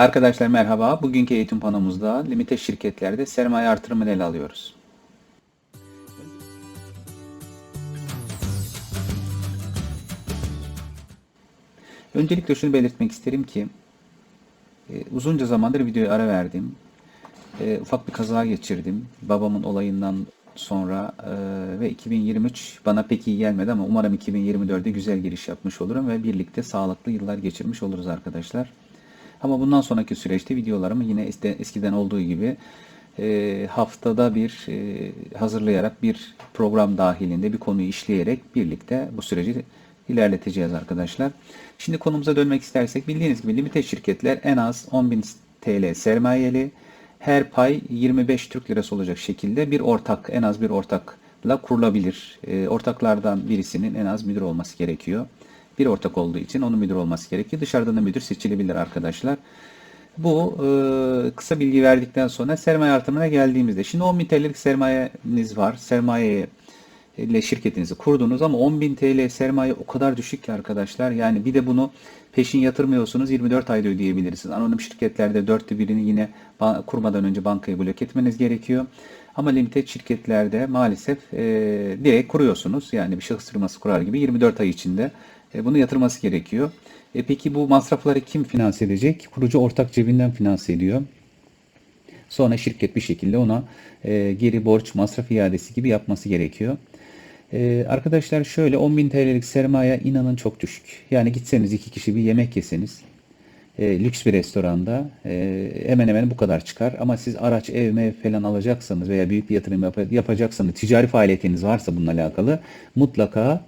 Arkadaşlar merhaba. Bugünkü eğitim panomuzda limite şirketlerde sermaye artırımını ele alıyoruz. Öncelikle şunu belirtmek isterim ki e, uzunca zamandır videoya ara verdim. E, ufak bir kaza geçirdim. Babamın olayından sonra e, ve 2023 bana pek iyi gelmedi ama umarım 2024'de güzel giriş yapmış olurum ve birlikte sağlıklı yıllar geçirmiş oluruz arkadaşlar. Ama bundan sonraki süreçte videolarımı yine eskiden olduğu gibi e, haftada bir e, hazırlayarak bir program dahilinde bir konuyu işleyerek birlikte bu süreci ilerleteceğiz arkadaşlar. Şimdi konumuza dönmek istersek bildiğiniz gibi limite şirketler en az 10.000 TL sermayeli her pay 25 Türk Lirası olacak şekilde bir ortak en az bir ortakla kurulabilir. E, ortaklardan birisinin en az müdür olması gerekiyor. Bir ortak olduğu için onun müdür olması gerekiyor. Dışarıdan da müdür seçilebilir arkadaşlar. Bu e, kısa bilgi verdikten sonra sermaye artımına geldiğimizde. Şimdi 10.000 TL'lik sermayeniz var. Sermaye ile şirketinizi kurdunuz ama 10.000 TL sermaye o kadar düşük ki arkadaşlar. Yani bir de bunu peşin yatırmıyorsunuz 24 ayda ödeyebilirsiniz. Anonim şirketlerde dörtte birini yine kurmadan önce bankayı blok etmeniz gerekiyor. Ama limited şirketlerde maalesef e, direkt kuruyorsunuz. Yani bir şahıs firması kurar gibi 24 ay içinde bunu yatırması gerekiyor. E, peki bu masrafları kim finanse edecek? Kurucu ortak cebinden finanse ediyor. Sonra şirket bir şekilde ona e, geri borç, masraf iadesi gibi yapması gerekiyor. E, arkadaşlar şöyle 10.000 TL'lik sermaye inanın çok düşük. Yani gitseniz iki kişi bir yemek yeseniz e, lüks bir restoranda e, hemen hemen bu kadar çıkar. Ama siz araç, ev, mev falan alacaksanız veya büyük bir yatırım yap- yapacaksanız, ticari faaliyetiniz varsa bununla alakalı mutlaka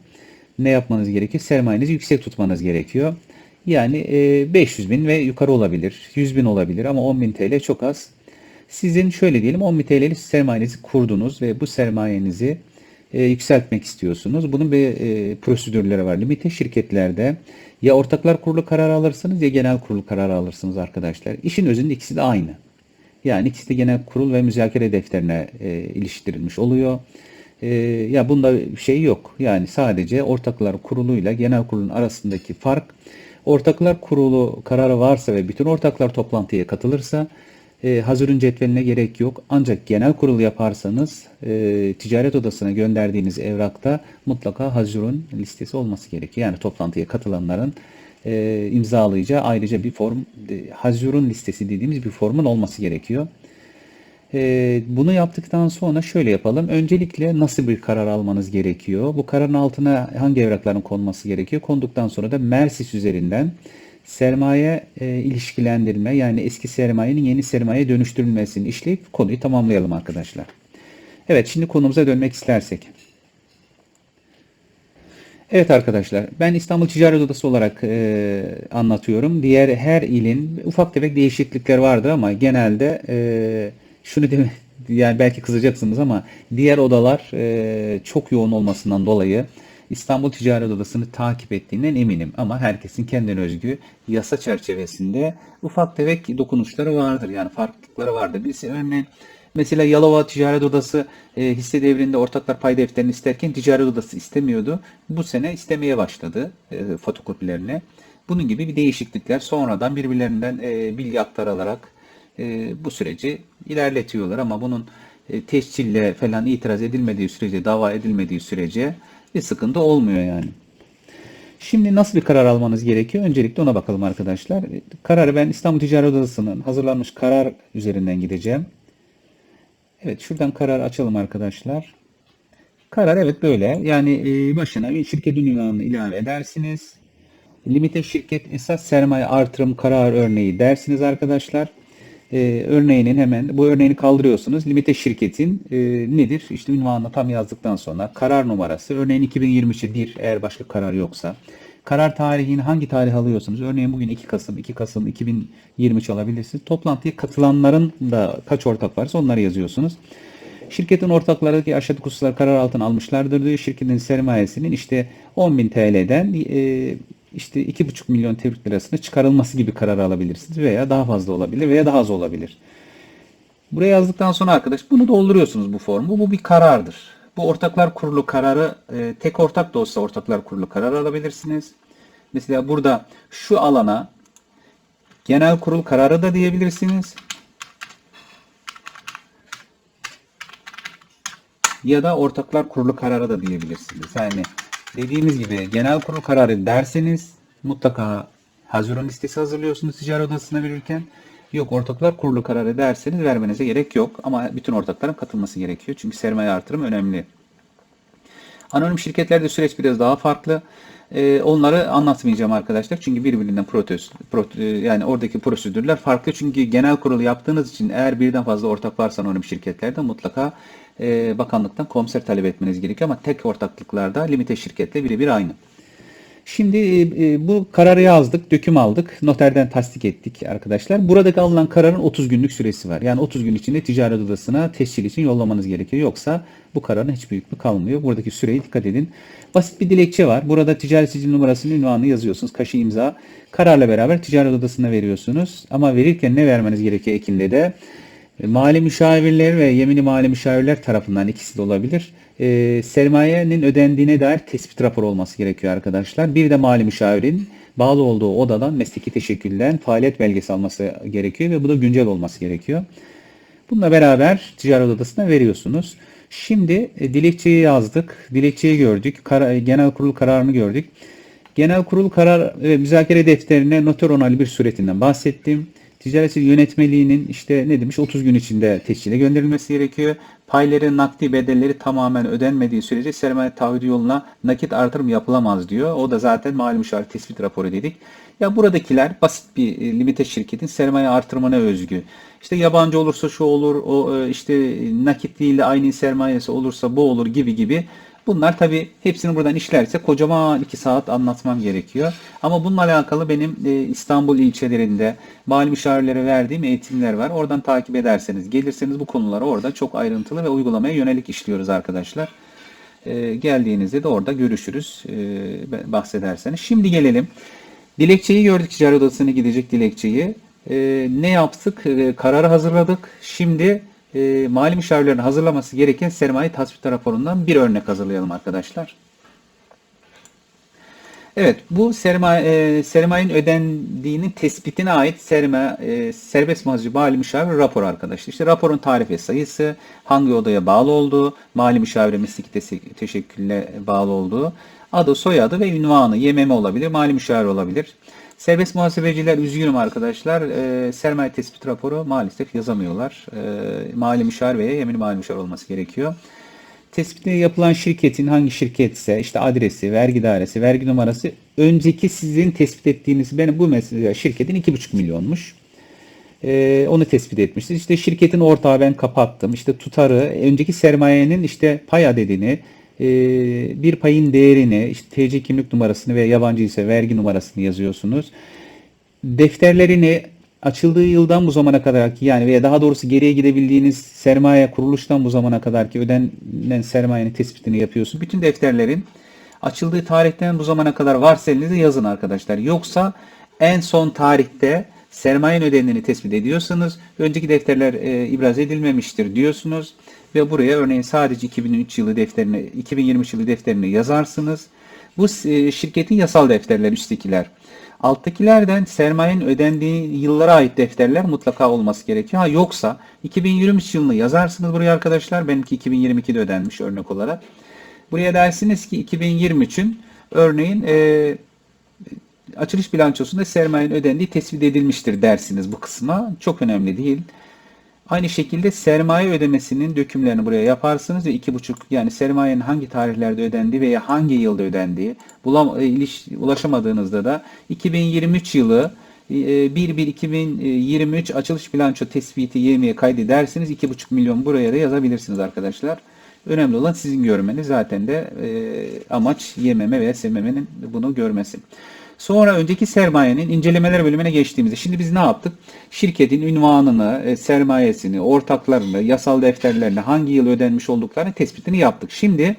ne yapmanız gerekiyor? Sermayenizi yüksek tutmanız gerekiyor. Yani e, 500 bin ve yukarı olabilir, 100 bin olabilir ama 10 bin TL çok az. Sizin şöyle diyelim 10 bin TL'lik sermayenizi kurdunuz ve bu sermayenizi e, yükseltmek istiyorsunuz. Bunun bir e, prosedürleri var. Limite şirketlerde ya ortaklar kurulu kararı alırsınız ya genel kurulu kararı alırsınız arkadaşlar. İşin özünde ikisi de aynı. Yani ikisi de genel kurul ve müzakere defterine e, iliştirilmiş oluyor. E, ya bunda bir şey yok. Yani sadece ortaklar kuruluyla genel kurulun arasındaki fark ortaklar kurulu kararı varsa ve bütün ortaklar toplantıya katılırsa e, hazırın cetveline gerek yok. Ancak genel kurul yaparsanız e, ticaret odasına gönderdiğiniz evrakta mutlaka hazırın listesi olması gerekiyor. Yani toplantıya katılanların e, imzalayacağı ayrıca bir form, e, hazırın listesi dediğimiz bir formun olması gerekiyor. E, bunu yaptıktan sonra şöyle yapalım. Öncelikle nasıl bir karar almanız gerekiyor? Bu kararın altına hangi evrakların konması gerekiyor? Konduktan sonra da Mersis üzerinden sermaye e, ilişkilendirme yani eski sermayenin yeni sermayeye dönüştürülmesini işleyip konuyu tamamlayalım arkadaşlar. Evet şimdi konumuza dönmek istersek. Evet arkadaşlar ben İstanbul Ticaret Odası olarak e, anlatıyorum. Diğer her ilin ufak tefek değişiklikler vardır ama genelde e, şunu deme yani belki kızacaksınız ama diğer odalar e, çok yoğun olmasından dolayı İstanbul Ticaret Odası'nı takip ettiğinden eminim. Ama herkesin kendine özgü yasa çerçevesinde ufak tefek dokunuşları vardır. Yani farklılıkları vardır. Biz örneğin mesela Yalova Ticaret Odası e, hisse devrinde ortaklar pay defterini isterken Ticaret Odası istemiyordu. Bu sene istemeye başladı e, fotokopilerini. Bunun gibi bir değişiklikler sonradan birbirlerinden e, bilgi aktarılarak e, bu süreci ilerletiyorlar ama bunun e, tescille falan itiraz edilmediği sürece, dava edilmediği sürece bir sıkıntı olmuyor yani. Şimdi nasıl bir karar almanız gerekiyor? Öncelikle ona bakalım arkadaşlar. Kararı ben İstanbul Ticaret Odası'nın hazırlanmış karar üzerinden gideceğim. Evet şuradan karar açalım arkadaşlar. Karar evet böyle. Yani e, başına bir şirket ünvanını ilave edersiniz. Limite şirket esas sermaye artırım karar örneği dersiniz arkadaşlar. Ee, örneğinin hemen bu örneğini kaldırıyorsunuz. Limite şirketin e, nedir? İşte ünvanını tam yazdıktan sonra karar numarası. Örneğin 2023'e 1 eğer başka karar yoksa. Karar tarihini hangi tarih alıyorsunuz? Örneğin bugün 2 Kasım, 2 Kasım 2023 alabilirsiniz. Toplantıya katılanların da kaç ortak varsa onları yazıyorsunuz. Şirketin ortakları ki aşağıdaki hususlar karar altına almışlardır diyor. Şirketin sermayesinin işte 10.000 TL'den e, işte 2,5 milyon Türk lirasına çıkarılması gibi karar alabilirsiniz veya daha fazla olabilir veya daha az olabilir. Buraya yazdıktan sonra arkadaş bunu dolduruyorsunuz bu formu. Bu bir karardır. Bu ortaklar kurulu kararı e, tek ortak da olsa ortaklar kurulu karar alabilirsiniz. Mesela burada şu alana Genel kurul kararı da diyebilirsiniz. Ya da ortaklar kurulu kararı da diyebilirsiniz. Yani dediğimiz gibi genel kurul kararı derseniz mutlaka Haziran listesi hazırlıyorsunuz ticaret odasına verirken. Yok ortaklar kurulu kararı derseniz vermenize gerek yok. Ama bütün ortakların katılması gerekiyor. Çünkü sermaye artırım önemli. Anonim şirketlerde süreç biraz daha farklı. Ee, onları anlatmayacağım arkadaşlar. Çünkü birbirinden protes, prote, yani oradaki prosedürler farklı. Çünkü genel kurulu yaptığınız için eğer birden fazla ortak varsa anonim şirketlerde mutlaka e, bakanlıktan komiser talep etmeniz gerekiyor. Ama tek ortaklıklarda limite şirketle birebir aynı. Şimdi e, bu kararı yazdık, döküm aldık, noterden tasdik ettik arkadaşlar. Buradaki alınan kararın 30 günlük süresi var. Yani 30 gün içinde ticaret odasına tescil için yollamanız gerekiyor. Yoksa bu kararın hiç büyüklüğü kalmıyor. Buradaki süreye dikkat edin. Basit bir dilekçe var. Burada ticaret sicil numarasını, ünvanını yazıyorsunuz. Kaşı imza. Kararla beraber ticaret odasına veriyorsunuz. Ama verirken ne vermeniz gerekiyor ekinde de? E, Mali müşavirler ve yemini mali müşavirler tarafından ikisi de olabilir. E, sermayenin ödendiğine dair tespit raporu olması gerekiyor arkadaşlar. Bir de mali müşavirin bağlı olduğu odadan mesleki teşekkülden faaliyet belgesi alması gerekiyor ve bu da güncel olması gerekiyor. Bununla beraber ticaret odasına veriyorsunuz. Şimdi e, dilekçeyi yazdık. Dilekçeyi gördük. Kara, genel kurul kararını gördük. Genel kurul karar ve müzakere defterine noter onaylı bir suretinden bahsettim. Ticaret yönetmeliğinin işte ne demiş 30 gün içinde teşkile gönderilmesi gerekiyor. Payların nakdi bedelleri tamamen ödenmediği sürece sermaye taahhüdü yoluna nakit artırım yapılamaz diyor. O da zaten mali müşavir tespit raporu dedik. Ya buradakiler basit bir e, limite şirketin sermaye artırımına özgü. İşte yabancı olursa şu olur, o e, işte nakit değil de aynı sermayesi olursa bu olur gibi gibi Bunlar tabi hepsini buradan işlerse kocaman 2 saat anlatmam gerekiyor. Ama bununla alakalı benim e, İstanbul ilçelerinde mali müşavirlere verdiğim eğitimler var. Oradan takip ederseniz, gelirseniz bu konuları orada çok ayrıntılı ve uygulamaya yönelik işliyoruz arkadaşlar. E, geldiğinizde de orada görüşürüz e, bahsederseniz. Şimdi gelelim. Dilekçeyi gördük ticaret odasına gidecek dilekçeyi. E, ne yaptık? E, kararı hazırladık. Şimdi e, mali müşavirlerin hazırlaması gereken sermaye tasvip raporundan bir örnek hazırlayalım arkadaşlar. Evet, bu sermaye, e, sermayenin ödendiğinin tespitine ait sermaye, e, serbest mahsucu mali müşavir raporu arkadaşlar. İşte raporun tarif ve sayısı, hangi odaya bağlı olduğu, mali müşavire mesleki teşekkülle bağlı olduğu, adı, soyadı ve ünvanı, YMM olabilir, mali müşavir olabilir. Serbest muhasebeciler üzgünüm arkadaşlar. E, sermaye tespit raporu maalesef yazamıyorlar. E, mali müşavir veya yemin mali müşavir olması gerekiyor. Tespitine yapılan şirketin hangi şirketse işte adresi, vergi dairesi, vergi numarası önceki sizin tespit ettiğiniz benim bu mesela şirketin 2,5 milyonmuş. Ee, onu tespit etmişsiniz. İşte şirketin ortağı ben kapattım. İşte tutarı, önceki sermayenin işte pay adedini, e, bir payın değerini, işte TC kimlik numarasını ve yabancı ise vergi numarasını yazıyorsunuz. Defterlerini açıldığı yıldan bu zamana kadar ki yani veya daha doğrusu geriye gidebildiğiniz sermaye kuruluştan bu zamana kadar ki ödenen sermayenin tespitini yapıyorsun. Bütün defterlerin açıldığı tarihten bu zamana kadar varsa elinizde yazın arkadaşlar. Yoksa en son tarihte sermayenin ödendiğini tespit ediyorsunuz. Önceki defterler e, ibraz edilmemiştir diyorsunuz ve buraya örneğin sadece 2003 yılı defterini, 2023 yılı defterini yazarsınız. Bu e, şirketin yasal defterleri üsttekiler. Alttakilerden sermayenin ödendiği yıllara ait defterler mutlaka olması gerekiyor. Ha yoksa 2023 yılını yazarsınız buraya arkadaşlar. Benimki 2022'de ödenmiş örnek olarak. Buraya dersiniz ki 2023'ün örneğin e, açılış bilançosunda sermayenin ödendiği tespit edilmiştir dersiniz bu kısma. Çok önemli değil. Aynı şekilde sermaye ödemesinin dökümlerini buraya yaparsınız ve iki buçuk yani sermayenin hangi tarihlerde ödendiği veya hangi yılda ödendiği bulam, e, ulaşamadığınızda da 2023 yılı 1-1-2023 e, açılış bilanço tespiti yemeğe kaydedersiniz. 2,5 milyon buraya da yazabilirsiniz arkadaşlar. Önemli olan sizin görmeniz. Zaten de e, amaç yememe veya sevmemenin bunu görmesi. Sonra önceki sermayenin incelemeler bölümüne geçtiğimizde şimdi biz ne yaptık? Şirketin ünvanını, e, sermayesini, ortaklarını, yasal defterlerini, hangi yıl ödenmiş olduklarını tespitini yaptık. Şimdi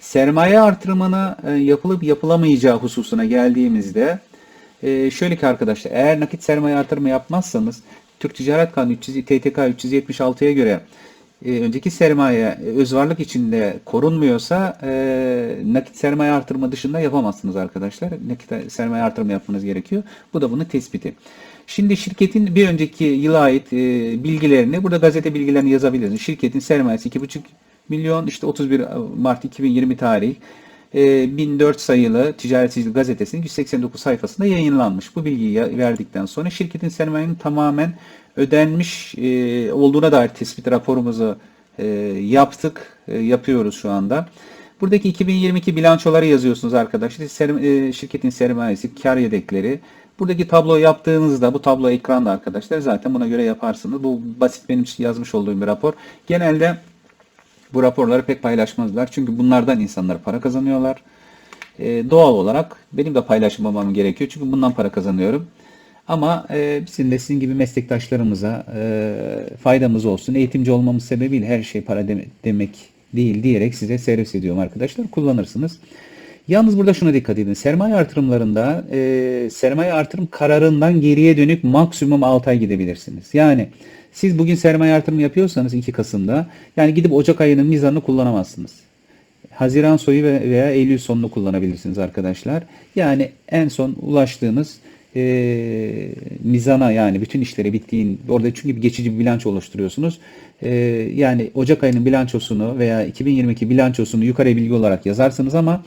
sermaye artırımını e, yapılıp yapılamayacağı hususuna geldiğimizde e, şöyle ki arkadaşlar eğer nakit sermaye artırımı yapmazsanız Türk Ticaret Kanunu 300, TTK 376'ya göre e, önceki sermaye e, öz varlık içinde korunmuyorsa e, nakit sermaye artırma dışında yapamazsınız arkadaşlar. Nakit sermaye artırma yapmanız gerekiyor. Bu da bunun tespiti. Şimdi şirketin bir önceki yıla ait e, bilgilerini burada gazete bilgilerini yazabilirsiniz. Şirketin sermayesi 2,5 milyon işte 31 Mart 2020 tarih e, 1004 sayılı Ticaret Sicili gazetesinin 189 sayfasında yayınlanmış. Bu bilgiyi verdikten sonra şirketin sermayenin tamamen ödenmiş e, olduğuna dair tespit raporumuzu e, yaptık, e, yapıyoruz şu anda. Buradaki 2022 bilançoları yazıyorsunuz arkadaşlar. Şirketin sermayesi, kar yedekleri. Buradaki tabloyu yaptığınızda, bu tablo ekranda arkadaşlar zaten buna göre yaparsınız. Bu basit benim yazmış olduğum bir rapor. Genelde bu raporları pek paylaşmazlar. Çünkü bunlardan insanlar para kazanıyorlar. E, doğal olarak benim de paylaşmamam gerekiyor. Çünkü bundan para kazanıyorum. Ama e, bizim de sizin gibi meslektaşlarımıza e, faydamız olsun. Eğitimci olmamız sebebiyle her şey para deme- demek değil diyerek size servis ediyorum arkadaşlar. Kullanırsınız. Yalnız burada şuna dikkat edin. Sermaye artırımlarında e, sermaye artırım kararından geriye dönük maksimum 6 ay gidebilirsiniz. Yani siz bugün sermaye artırımı yapıyorsanız 2 Kasım'da yani gidip Ocak ayının mizanını kullanamazsınız. Haziran soyu ve- veya Eylül sonunu kullanabilirsiniz arkadaşlar. Yani en son ulaştığınız e, mizana yani bütün işleri bittiğin orada çünkü bir geçici bir bilanço oluşturuyorsunuz. E, yani Ocak ayının bilançosunu veya 2022 bilançosunu yukarı bilgi olarak yazarsınız ama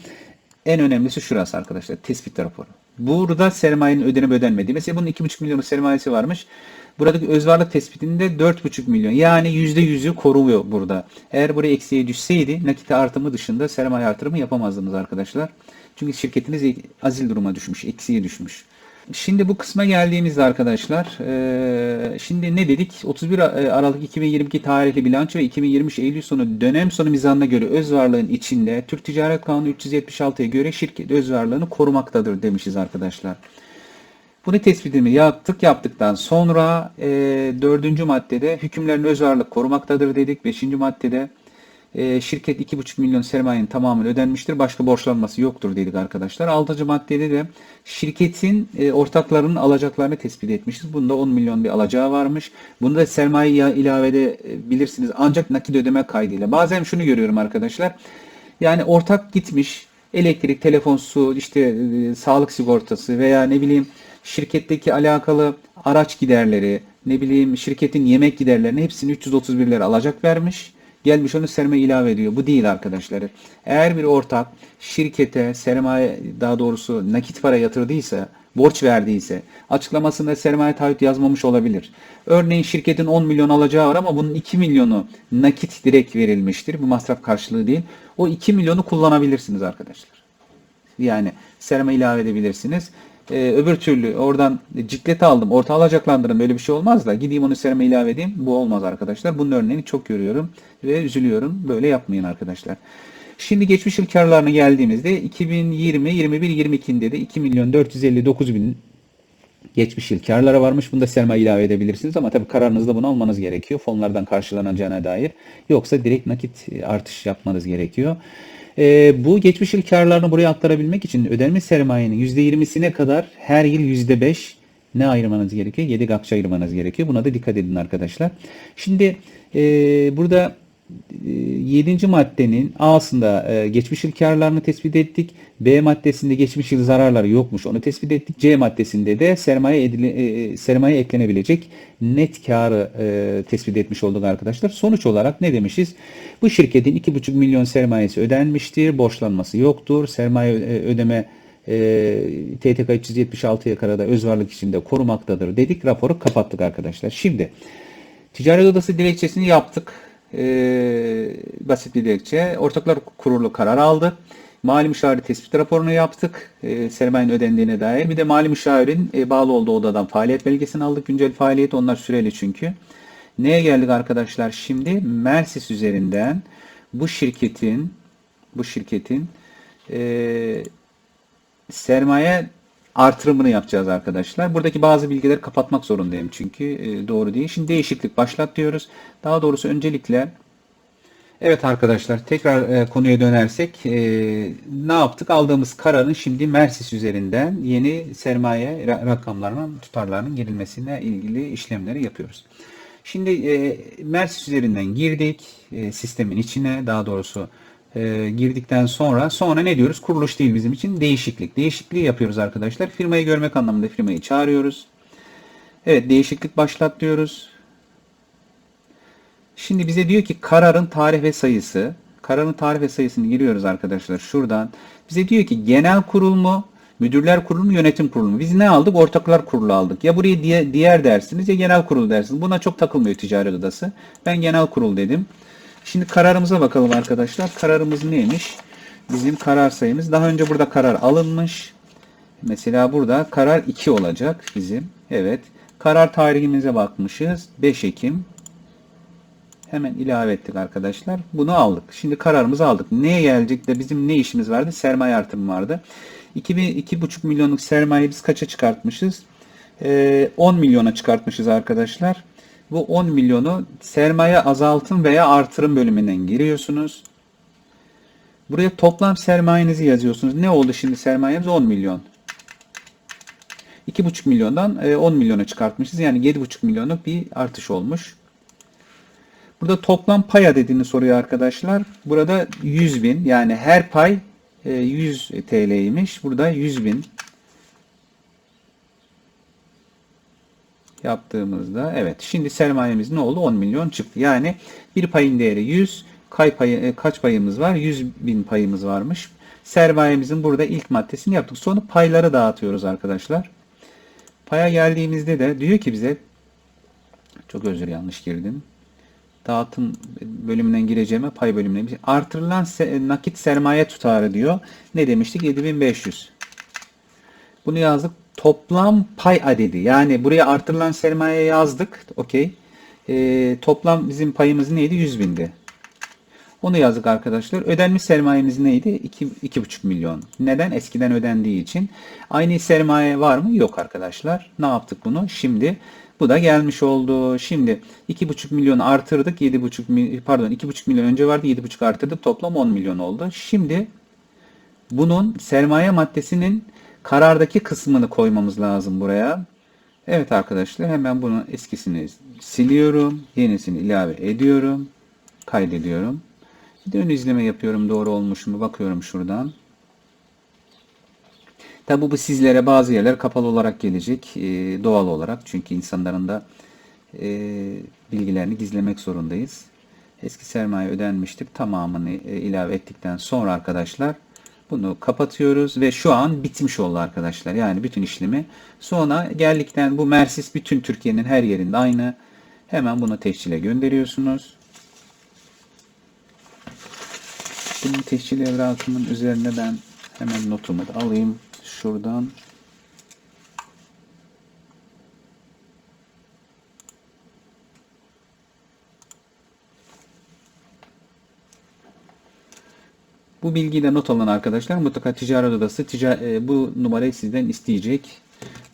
en önemlisi şurası arkadaşlar. Tespit raporu. Burada sermayenin ödenip ödenmediği. Mesela bunun 2,5 milyonun sermayesi varmış. Buradaki öz varlık tespitinde 4,5 milyon. Yani %100'ü koruyor burada. Eğer buraya eksiye düşseydi nakit artımı dışında sermaye artırımı yapamazdınız arkadaşlar. Çünkü şirketiniz azil duruma düşmüş, eksiye düşmüş. Şimdi bu kısma geldiğimizde arkadaşlar, eee, şimdi ne dedik? 31 Aralık 2022 tarihli bilanço ve 2023 Eylül sonu dönem sonu mizanına göre öz varlığın içinde Türk Ticaret Kanunu 376'ya göre şirket öz varlığını korumaktadır demişiz arkadaşlar. Bunu tespitimi yaptık. Yaptıktan sonra e, dördüncü maddede hükümlerin öz varlık korumaktadır dedik. Beşinci maddede e, şirket 2,5 milyon sermayenin tamamını ödenmiştir. Başka borçlanması yoktur dedik arkadaşlar. Altıncı maddede de şirketin e, ortaklarının alacaklarını tespit etmişiz. Bunda 10 milyon bir alacağı varmış. Bunu da sermaye ilave edebilirsiniz. Ancak nakit ödeme kaydıyla. Bazen şunu görüyorum arkadaşlar. Yani ortak gitmiş elektrik, telefon, su, işte e, sağlık sigortası veya ne bileyim şirketteki alakalı araç giderleri, ne bileyim şirketin yemek giderlerini hepsini 331 lira alacak vermiş. Gelmiş onu sermaye ilave ediyor. Bu değil arkadaşlar. Eğer bir ortak şirkete sermaye daha doğrusu nakit para yatırdıysa, borç verdiyse açıklamasında sermaye taahhüt yazmamış olabilir. Örneğin şirketin 10 milyon alacağı var ama bunun 2 milyonu nakit direkt verilmiştir. Bu masraf karşılığı değil. O 2 milyonu kullanabilirsiniz arkadaşlar. Yani sermaye ilave edebilirsiniz. Ee, öbür türlü oradan ciklet aldım, orta alacaklandırın böyle bir şey olmaz da gideyim onu sermaye ilave edeyim. Bu olmaz arkadaşlar. Bunun örneğini çok görüyorum ve üzülüyorum. Böyle yapmayın arkadaşlar. Şimdi geçmiş yıl karlarına geldiğimizde 2020, 21, 22'de de 2 milyon 459 bin geçmiş yıl karlara varmış. Bunda sermaye ilave edebilirsiniz ama tabii kararınızda bunu almanız gerekiyor. Fonlardan karşılanacağına dair. Yoksa direkt nakit artış yapmanız gerekiyor. Ee, bu geçmiş yıl karlarını buraya aktarabilmek için ödenmiş sermayenin %20'sine kadar her yıl %5 ne ayırmanız gerekiyor? Yedek akçe ayırmanız gerekiyor. Buna da dikkat edin arkadaşlar. Şimdi e, burada 7. maddenin A'sında e, geçmiş yıl karlarını tespit ettik. B maddesinde geçmiş yıl zararları yokmuş. Onu tespit ettik. C maddesinde de sermaye edile, e, sermaye eklenebilecek net karı e, tespit etmiş olduk arkadaşlar. Sonuç olarak ne demişiz? Bu şirketin 2,5 milyon sermayesi ödenmiştir. Borçlanması yoktur. Sermaye e, ödeme e, TTK 376'ya karada öz varlık içinde korumaktadır dedik. Raporu kapattık arkadaşlar. Şimdi Ticaret Odası dilekçesini yaptık. Ee, basit bir dilekçe. Ortaklar Kurulu karar aldı. Mali müşaviri tespit raporunu yaptık. E, sermayenin ödendiğine dair. Bir de mali müşavirin e, bağlı olduğu odadan faaliyet belgesini aldık. Güncel faaliyet onlar süreli çünkü. Neye geldik arkadaşlar? Şimdi Mersis üzerinden bu şirketin bu şirketin e, sermaye artırımını yapacağız arkadaşlar. Buradaki bazı bilgileri kapatmak zorundayım çünkü e, doğru değil. Şimdi değişiklik başlat diyoruz. Daha doğrusu öncelikle Evet arkadaşlar tekrar e, konuya dönersek e, ne yaptık? Aldığımız kararın şimdi Mersis üzerinden yeni sermaye ra- rakamlarının tutarlarının girilmesine ilgili işlemleri yapıyoruz. Şimdi Mersis üzerinden girdik sistemin içine daha doğrusu e, girdikten sonra sonra ne diyoruz? Kuruluş değil bizim için değişiklik. Değişikliği yapıyoruz arkadaşlar. Firmayı görmek anlamında firmayı çağırıyoruz. Evet değişiklik başlat diyoruz. Şimdi bize diyor ki kararın tarih ve sayısı. Kararın tarih ve sayısını giriyoruz arkadaşlar şuradan. Bize diyor ki genel kurul mu, müdürler kurulu mu, yönetim kurulu mu? Biz ne aldık? Ortaklar kurulu aldık. Ya burayı diye, diğer dersiniz ya genel kurul dersiniz. Buna çok takılmıyor ticaret odası. Ben genel kurul dedim. Şimdi kararımıza bakalım arkadaşlar. Kararımız neymiş? Bizim karar sayımız. Daha önce burada karar alınmış. Mesela burada karar 2 olacak bizim. Evet. Karar tarihimize bakmışız. 5 Ekim. Hemen ilave ettik arkadaşlar. Bunu aldık. Şimdi kararımızı aldık. Neye gelecek de bizim ne işimiz vardı? Sermaye artımı vardı. 2,5 milyonluk sermaye biz kaça çıkartmışız? Ee, 10 milyona çıkartmışız arkadaşlar. Bu 10 milyonu sermaye azaltım veya artırım bölümünden giriyorsunuz. Buraya toplam sermayenizi yazıyorsunuz. Ne oldu şimdi sermayemiz? 10 milyon. 2,5 milyondan e, 10 milyona çıkartmışız. Yani 7,5 milyonluk bir artış olmuş. Burada toplam pay adedini soruyor arkadaşlar. Burada 100 bin yani her pay e, 100 TL'ymiş. Burada 100 bin yaptığımızda evet şimdi sermayemiz ne oldu? 10 milyon çıktı. Yani bir payın değeri 100 kay payı, e, kaç payımız var? 100 bin payımız varmış. Sermayemizin burada ilk maddesini yaptık. Sonra payları dağıtıyoruz arkadaşlar. Paya geldiğimizde de diyor ki bize çok özür yanlış girdim. Dağıtım bölümünden gireceğime pay bölümüne. Artırılan se- nakit sermaye tutarı diyor. Ne demiştik? 7500. Bunu yazdık. Toplam pay adedi. Yani buraya artırılan sermaye yazdık. Okey. Ee, toplam bizim payımız neydi? 100 bindi. Onu yazdık arkadaşlar. Ödenmiş sermayemiz neydi? 2, 2,5 milyon. Neden? Eskiden ödendiği için. Aynı sermaye var mı? Yok arkadaşlar. Ne yaptık bunu? Şimdi bu da gelmiş oldu. Şimdi 2,5 milyon artırdık. 7,5 milyon pardon 2,5 milyon önce vardı. 7,5 artırdık. Toplam 10 milyon oldu. Şimdi bunun sermaye maddesinin karardaki kısmını koymamız lazım buraya. Evet arkadaşlar hemen bunun eskisini siliyorum. Yenisini ilave ediyorum. Kaydediyorum. Bir de ön izleme yapıyorum doğru olmuş mu bakıyorum şuradan. Tabi bu sizlere bazı yerler kapalı olarak gelecek e, doğal olarak çünkü insanların da e, bilgilerini gizlemek zorundayız. Eski sermaye ödenmiştik tamamını e, ilave ettikten sonra arkadaşlar bunu kapatıyoruz ve şu an bitmiş oldu arkadaşlar. Yani bütün işlemi. Sonra geldikten bu Mersis bütün Türkiye'nin her yerinde aynı. Hemen bunu teşkile gönderiyorsunuz. Bunun teşkil evrakının üzerine ben hemen notumu da alayım şuradan. Bu bilgiyi de not alın arkadaşlar. Mutlaka ticaret odası tica e, bu numarayı sizden isteyecek.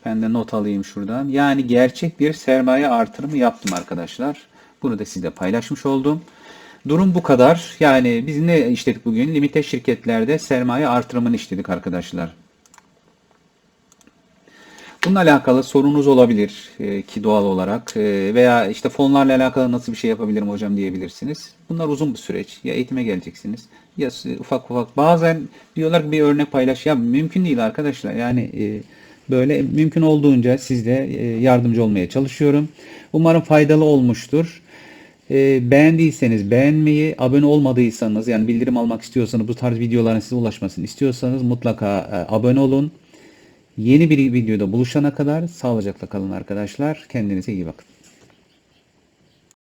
Ben de not alayım şuradan. Yani gerçek bir sermaye artırımı yaptım arkadaşlar. Bunu da sizle paylaşmış oldum. Durum bu kadar. Yani biz ne işledik bugün? Limite şirketlerde sermaye artırımını işledik arkadaşlar. Bununla alakalı sorunuz olabilir e, ki doğal olarak e, veya işte fonlarla alakalı nasıl bir şey yapabilirim hocam diyebilirsiniz. Bunlar uzun bir süreç. Ya eğitime geleceksiniz ya ufak ufak bazen diyorlar ki bir örnek paylaş. Ya mümkün değil arkadaşlar. Yani e, böyle mümkün olduğunca sizde yardımcı olmaya çalışıyorum. Umarım faydalı olmuştur. Beğendiyseniz beğenmeyi, abone olmadıysanız yani bildirim almak istiyorsanız bu tarz videoların size ulaşmasını istiyorsanız mutlaka abone olun. Yeni bir videoda buluşana kadar sağlıcakla kalın arkadaşlar. Kendinize iyi bakın.